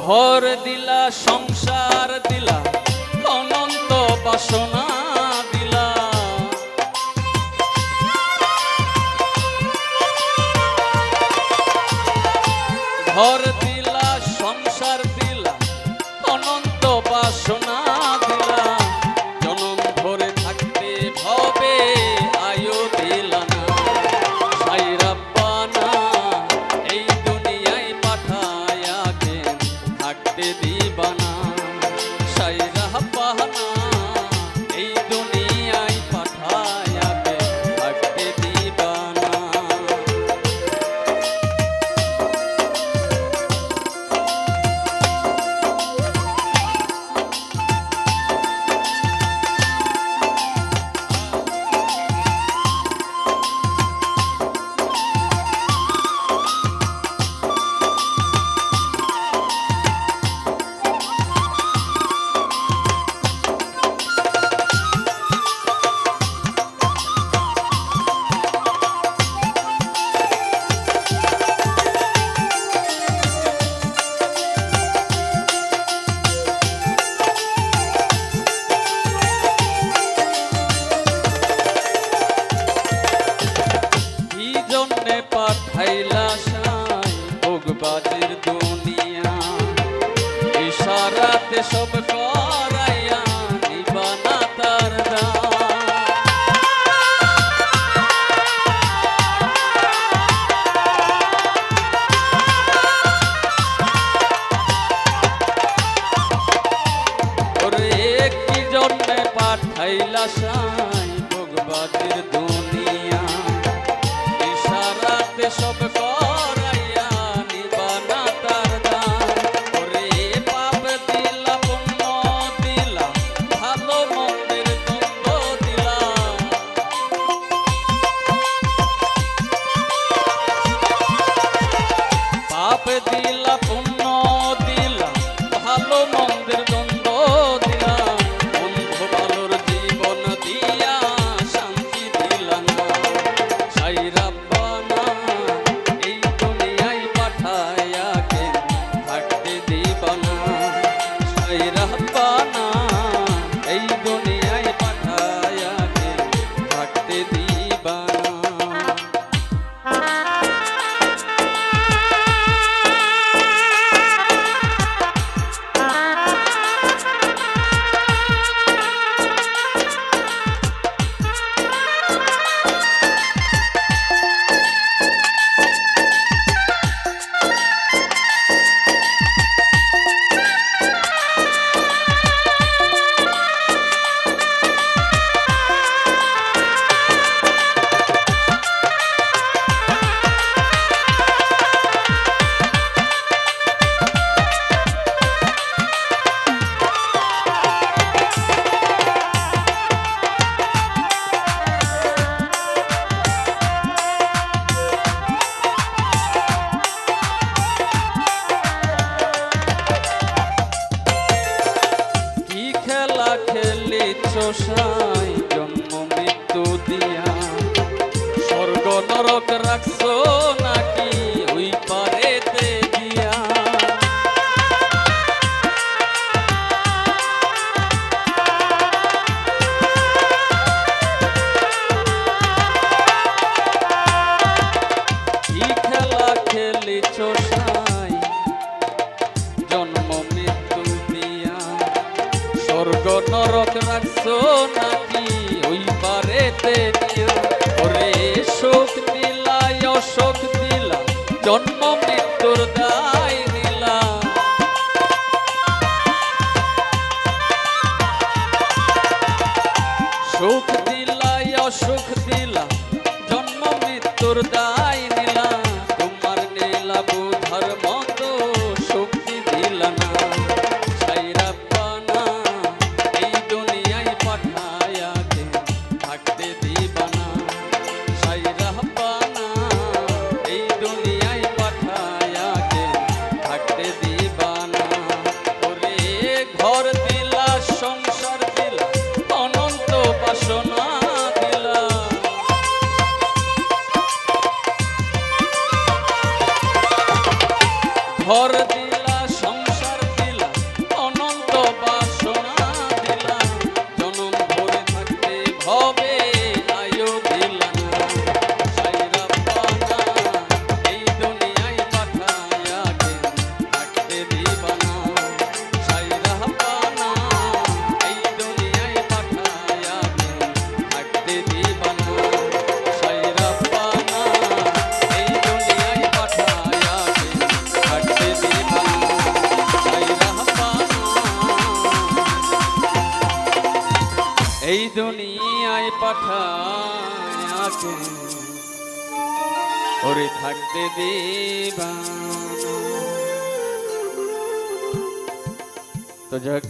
ঘর দিলা সংসার দিলা অনন্ত বাসনা। আমায় পাঠাইলা সাই ভোগবাজির দুনিয়া ইশারাতে সব করাইয়া নিবানা তার দা পাঠাইলা সাই ভোগবাজির দুনিয়া দিল রাখছো নাকি ওই পারেতে দিয়া কি খেলা খেলিছ নাই জন্ম মৃত্যু দিয়া। স্বর্গ নরক রাখছো নাকি ওই পারেতে জন্ম মৃত্যুর দায় নিলাম সুখ দিলা অসুখ দিলা জন্ম মৃত্যুর দায় ਔਰ দুনিয়ায় পাঠায়াকে। ওরে থাকতে দিবা তো যাক